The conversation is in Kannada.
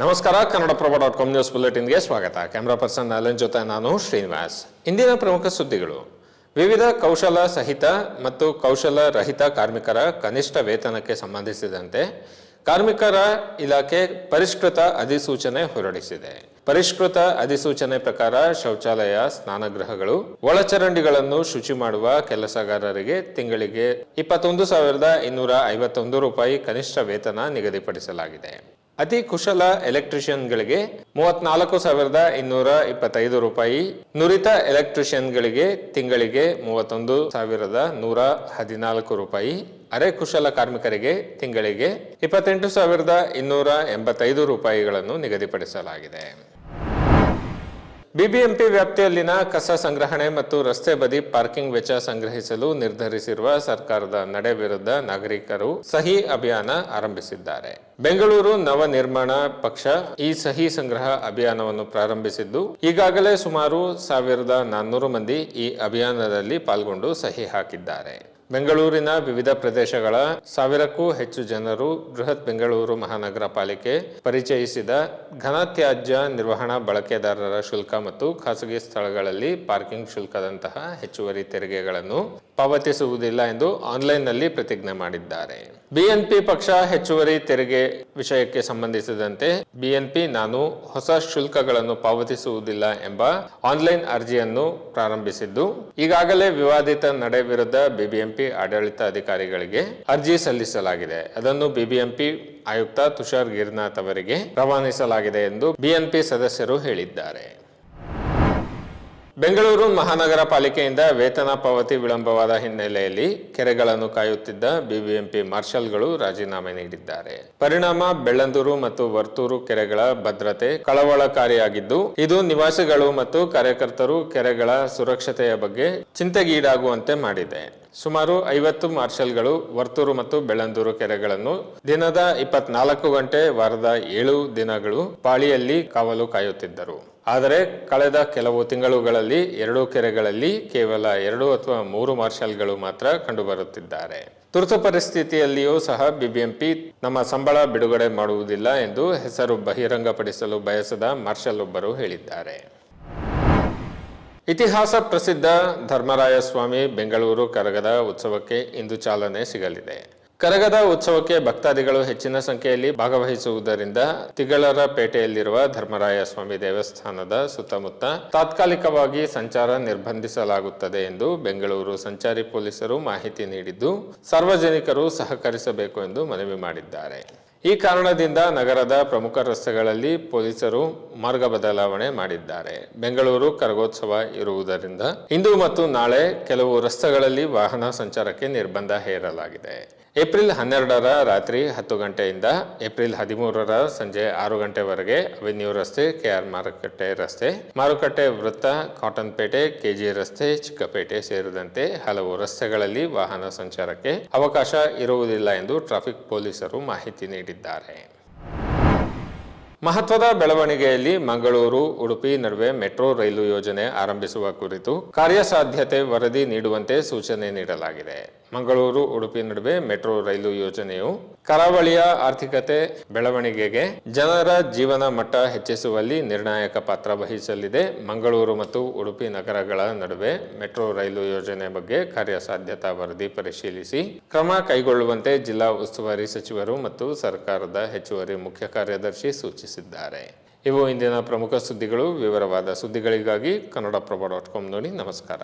ನಮಸ್ಕಾರ, ಕನ್ನಡಪ್ರಭ ಡಾಟ್ ಕಾಮ್ ನ್ಯೂಸ್ ಬುಲೆಟಿನ್ಗೆ ಸ್ವಾಗತ. ಕ್ಯಾಮ್ರಾ ಪರ್ಸನ್ ಅಲನ್ ಜೊತೆ ನಾನು ಶ್ರೀನಿವಾಸ್. ಇಂದಿನ ಪ್ರಮುಖ ಸುದ್ದಿಗಳು. ವಿವಿಧ ಕೌಶಲ ಸಹಿತ ಮತ್ತು ಕೌಶಲ ರಹಿತ ಕಾರ್ಮಿಕರ ಕನಿಷ್ಠ ವೇತನಕ್ಕೆ ಸಂಬಂಧಿಸಿದಂತೆ ಕಾರ್ಮಿಕರ ಇಲಾಖೆ ಪರಿಷ್ಕೃತ ಅಧಿಸೂಚನೆ ಹೊರಡಿಸಿದೆ. ಪರಿಷ್ಕೃತ ಅಧಿಸೂಚನೆ ಪ್ರಕಾರ ಶೌಚಾಲಯ, ಸ್ನಾನಗೃಹಗಳು, ಒಳಚರಂಡಿಗಳನ್ನು ಶುಚಿ ಮಾಡುವ ಕೆಲಸಗಾರರಿಗೆ ತಿಂಗಳಿಗೆ ಇಪ್ಪತ್ತೊಂದು ಸಾವಿರದ ಇನ್ನೂರ ಐವತ್ತೊಂದು ರೂಪಾಯಿ ಕನಿಷ್ಠ ವೇತನ ನಿಗದಿಪಡಿಸಲಾಗಿದೆ. ಅತಿ ಕುಶಲ ಎಲೆಕ್ಟ್ರಿಷಿಯನ್ಗಳಿಗೆ ಮೂವತ್ನಾಲ್ಕು ಸಾವಿರದ ಇನ್ನೂರ ಇಪ್ಪತ್ತೈದು ರೂಪಾಯಿ, ನುರಿತ ಎಲೆಕ್ಟ್ರಿಷಿಯನ್ಗಳಿಗೆ ತಿಂಗಳಿಗೆ ಮೂವತ್ತೊಂದು ಸಾವಿರದ ನೂರ ಹದಿನಾಲ್ಕು ರೂಪಾಯಿ, ಅರೆ ಕುಶಲ ಕಾರ್ಮಿಕರಿಗೆ ತಿಂಗಳಿಗೆ ಇಪ್ಪತ್ತೆಂಟು ಸಾವಿರದ ಇನ್ನೂರ ಎಂಬತ್ತೈದು ರೂಪಾಯಿಗಳನ್ನು ನಿಗದಿಪಡಿಸಲಾಗಿದೆ. ಬಿಬಿಎಂಪಿ ವ್ಯಾಪ್ತಿಯಲ್ಲಿನ ಕಸ ಸಂಗ್ರಹಣೆ ಮತ್ತು ರಸ್ತೆ ಬದಿ ಪಾರ್ಕಿಂಗ್ ವೆಚ್ಚ ಸಂಗ್ರಹಿಸಲು ನಿರ್ಧರಿಸಿರುವ ಸರ್ಕಾರದ ನಡೆ ವಿರುದ್ಧ ನಾಗರಿಕರು ಸಹಿ ಅಭಿಯಾನ ಆರಂಭಿಸಿದ್ದಾರೆ. ಬೆಂಗಳೂರು ನವ ನಿರ್ಮಾಣ ಪಕ್ಷ ಈ ಸಹಿ ಸಂಗ್ರಹ ಅಭಿಯಾನವನ್ನು ಪ್ರಾರಂಭಿಸಿದ್ದು, ಈಗಾಗಲೇ ಸುಮಾರು ಸಾವಿರದ ನಾನ್ನೂರು ಮಂದಿ ಈ ಅಭಿಯಾನದಲ್ಲಿ ಪಾಲ್ಗೊಂಡು ಸಹಿ ಹಾಕಿದ್ದಾರೆ. ಬೆಂಗಳೂರಿನ ವಿವಿಧ ಪ್ರದೇಶಗಳ ಸಾವಿರಕ್ಕೂ ಹೆಚ್ಚು ಜನರು ಬೃಹತ್ ಬೆಂಗಳೂರು ಮಹಾನಗರ ಪಾಲಿಕೆ ಪರಿಚಯಿಸಿದ ಘನತ್ಯಾಜ್ಯ ನಿರ್ವಹಣಾ ಬಳಕೆದಾರರ ಶುಲ್ಕ ಮತ್ತು ಖಾಸಗಿ ಸ್ಥಳಗಳಲ್ಲಿ ಪಾರ್ಕಿಂಗ್ ಶುಲ್ಕದಂತಹ ಹೆಚ್ಚುವರಿ ತೆರಿಗೆಗಳನ್ನು ಪಾವತಿಸುವುದಿಲ್ಲ ಎಂದು ಆನ್ಲೈನ್ನಲ್ಲಿ ಪ್ರತಿಜ್ಞೆ ಮಾಡಿದ್ದಾರೆ. ಬಿಎನ್ಪಿ ಪಕ್ಷ ಹೆಚ್ಚುವರಿ ತೆರಿಗೆ ವಿಷಯಕ್ಕೆ ಸಂಬಂಧಿಸಿದಂತೆ ಬಿಎನ್ಪಿ ನಾನು ಹೊಸ ಶುಲ್ಕಗಳನ್ನು ಪಾವತಿಸುವುದಿಲ್ಲ ಎಂಬ ಆನ್ಲೈನ್ ಅರ್ಜಿಯನ್ನು ಪ್ರಾರಂಭಿಸಿದ್ದು, ಈಗಾಗಲೇ ವಿವಾದಿತ ನಡೆ ವಿರುದ್ಧ ಬಿಬಿಎಂಪಿ ಆಡಳಿತ ಅಧಿಕಾರಿಗಳಿಗೆ ಅರ್ಜಿ ಸಲ್ಲಿಸಲಾಗಿದೆ. ಅದನ್ನು ಬಿಬಿಎಂಪಿ ಆಯುಕ್ತ ತುಷಾರ್ ಗಿರ್ನಾಥ್ ಅವರಿಗೆ ರವಾನಿಸಲಾಗಿದೆ ಎಂದು ಬಿಎನ್ಪಿ ಸದಸ್ಯರು ಹೇಳಿದ್ದಾರೆ. ಬೆಂಗಳೂರು ಮಹಾನಗರ ಪಾಲಿಕೆಯಿಂದ ವೇತನ ಪಾವತಿ ವಿಳಂಬವಾದ ಹಿನ್ನೆಲೆಯಲ್ಲಿ ಕೆರೆಗಳನ್ನು ಕಾಯುತ್ತಿದ್ದ ಬಿಬಿಎಂಪಿ ಮಾರ್ಷಲ್ಗಳು ರಾಜೀನಾಮೆ ನೀಡಿದ್ದಾರೆ. ಪರಿಣಾಮ ಬೆಳ್ಳಂದೂರು ಮತ್ತು ವರ್ತೂರು ಕೆರೆಗಳ ಭದ್ರತೆ ಕಳವಳಕಾರಿಯಾಗಿದ್ದು, ಇದು ನಿವಾಸಿಗಳು ಮತ್ತು ಕಾರ್ಯಕರ್ತರು ಕೆರೆಗಳ ಸುರಕ್ಷತೆಯ ಬಗ್ಗೆ ಚಿಂತೆಗೀಡಾಗುವಂತೆ ಮಾಡಿದೆ. ಸುಮಾರು ಐವತ್ತು ಮಾರ್ಷಲ್ಗಳು ವರ್ತೂರು ಮತ್ತು ಬೆಳ್ಳಂದೂರು ಕೆರೆಗಳನ್ನು ದಿನದ ಇಪ್ಪತ್ನಾಲ್ಕು ಗಂಟೆ ವಾರದ ಏಳು ದಿನಗಳು ಪಾಳಿಯಲ್ಲಿ ಕಾವಲು ಕಾಯುತ್ತಿದ್ದರು. ಆದರೆ ಕಳೆದ ಕೆಲವು ತಿಂಗಳುಗಳಲ್ಲಿ ಎರಡೂ ಕೆರೆಗಳಲ್ಲಿ ಕೇವಲ ಎರಡು ಅಥವಾ ಮೂರು ಮಾರ್ಷಲ್ಗಳು ಮಾತ್ರ ಕಂಡುಬರುತ್ತಿದ್ದಾರೆ. ತುರ್ತು ಪರಿಸ್ಥಿತಿಯಲ್ಲಿಯೂ ಸಹ ಬಿಬಿಎಂಪಿ ನಮ್ಮ ಸಂಬಳ ಬಿಡುಗಡೆ ಮಾಡುವುದಿಲ್ಲ ಎಂದು ಹೆಸರು ಬಹಿರಂಗಪಡಿಸಲು ಬಯಸದ ಮಾರ್ಷಲ್ ಒಬ್ಬರು ಹೇಳಿದ್ದಾರೆ. ಇತಿಹಾಸ ಪ್ರಸಿದ್ಧ ಧರ್ಮರಾಯ ಸ್ವಾಮಿ ಬೆಂಗಳೂರು ಕರಗದ ಉತ್ಸವಕ್ಕೆ ಇಂದು ಚಾಲನೆ ಸಿಗಲಿದೆ. ಕರಗದ ಉತ್ಸವಕ್ಕೆ ಭಕ್ತಾದಿಗಳು ಹೆಚ್ಚಿನ ಸಂಖ್ಯೆಯಲ್ಲಿ ಭಾಗವಹಿಸುವುದರಿಂದ ತಿಗಳರ ಪೇಟೆಯಲ್ಲಿರುವ ಧರ್ಮರಾಯ ಸ್ವಾಮಿ ದೇವಸ್ಥಾನದ ಸುತ್ತಮುತ್ತ ತಾತ್ಕಾಲಿಕವಾಗಿ ಸಂಚಾರ ನಿರ್ಬಂಧಿಸಲಾಗುತ್ತದೆ ಎಂದು ಬೆಂಗಳೂರು ಸಂಚಾರಿ ಪೊಲೀಸರು ಮಾಹಿತಿ ನೀಡಿದ್ದು, ಸಾರ್ವಜನಿಕರು ಸಹಕರಿಸಬೇಕು ಎಂದು ಮನವಿ ಮಾಡಿದ್ದಾರೆ. ಈ ಕಾರಣದಿಂದ ನಗರದ ಪ್ರಮುಖ ರಸ್ತೆಗಳಲ್ಲಿ ಪೊಲೀಸರು ಮಾರ್ಗ ಬದಲಾವಣೆ ಮಾಡಿದ್ದಾರೆ. ಬೆಂಗಳೂರು ಕರಗೋತ್ಸವ ಇರುವುದರಿಂದ ಇಂದು ಮತ್ತು ನಾಳೆ ಕೆಲವು ರಸ್ತೆಗಳಲ್ಲಿ ವಾಹನ ಸಂಚಾರಕ್ಕೆ ನಿರ್ಬಂಧ ಹೇರಲಾಗಿದೆ. ಏಪ್ರಿಲ್ ಹನ್ನೆರಡರ ರಾತ್ರಿ ಹತ್ತು ಗಂಟೆಯಿಂದ ಏಪ್ರಿಲ್ ಹದಿಮೂರರ ಸಂಜೆ ಆರು ಗಂಟೆವರೆಗೆ ಅವೆನ್ಯೂ ರಸ್ತೆ ಕೆಆರ್ ಮಾರುಕಟ್ಟೆ ರಸ್ತೆ, ಮಾರುಕಟ್ಟೆ ವೃತ್ತ ಕಾಟನ್ ಪೇಟೆ ಕೆಜಿ ರಸ್ತೆ, ಚಿಕ್ಕಪೇಟೆ ಸೇರಿದಂತೆ ಹಲವು ರಸ್ತೆಗಳಲ್ಲಿ ವಾಹನ ಸಂಚಾರಕ್ಕೆ ಅವಕಾಶ ಇರುವುದಿಲ್ಲ ಎಂದು ಟ್ರಾಫಿಕ್ ಪೊಲೀಸರು ಮಾಹಿತಿ ನೀಡಿದ್ದಾರೆ. ಮಹತ್ವದ ಬೆಳವಣಿಗೆಯಲ್ಲಿ ಮಂಗಳೂರು, ಉಡುಪಿ ನಡುವೆ ಮೆಟ್ರೋ ರೈಲು ಯೋಜನೆ ಆರಂಭಿಸುವ ಕುರಿತು ಕಾರ್ಯಸಾಧ್ಯತೆ ವರದಿ ನೀಡುವಂತೆ ಸೂಚನೆ ನೀಡಲಾಗಿದೆ. ಮಂಗಳೂರು ಉಡುಪಿ ನಡುವೆ ಮೆಟ್ರೋ ರೈಲು ಯೋಜನೆಯು ಕರಾವಳಿಯ ಆರ್ಥಿಕತೆ ಬೆಳವಣಿಗೆಗೆ ಜನರ ಜೀವನ ಮಟ್ಟ ಹೆಚ್ಚಿಸುವಲ್ಲಿ ನಿರ್ಣಾಯಕ ಪಾತ್ರ ವಹಿಸಲಿದೆ. ಮಂಗಳೂರು ಮತ್ತು ಉಡುಪಿ ನಗರಗಳ ನಡುವೆ ಮೆಟ್ರೋ ರೈಲು ಯೋಜನೆ ಬಗ್ಗೆ ಕಾರ್ಯಸಾಧ್ಯತಾ ವರದಿ ಪರಿಶೀಲಿಸಿ ಕ್ರಮ ಕೈಗೊಳ್ಳುವಂತೆ ಜಿಲ್ಲಾ ಉಸ್ತುವಾರಿ ಸಚಿವರು ಮತ್ತು ಸರ್ಕಾರದ ಹೆಚ್ಚುವರಿ ಮುಖ್ಯ ಕಾರ್ಯದರ್ಶಿ ಸೂಚಿಸಿದ್ದಾರೆ. ಇವು ಇಂದಿನ ಪ್ರಮುಖ ಸುದ್ದಿಗಳು. ವಿವರವಾದ ಸುದ್ದಿಗಳಿಗಾಗಿ ಕನ್ನಡಪ್ರಭ ಡಾಟ್ ಕಾಮ್ ನೋಡಿ ನಮಸ್ಕಾರ.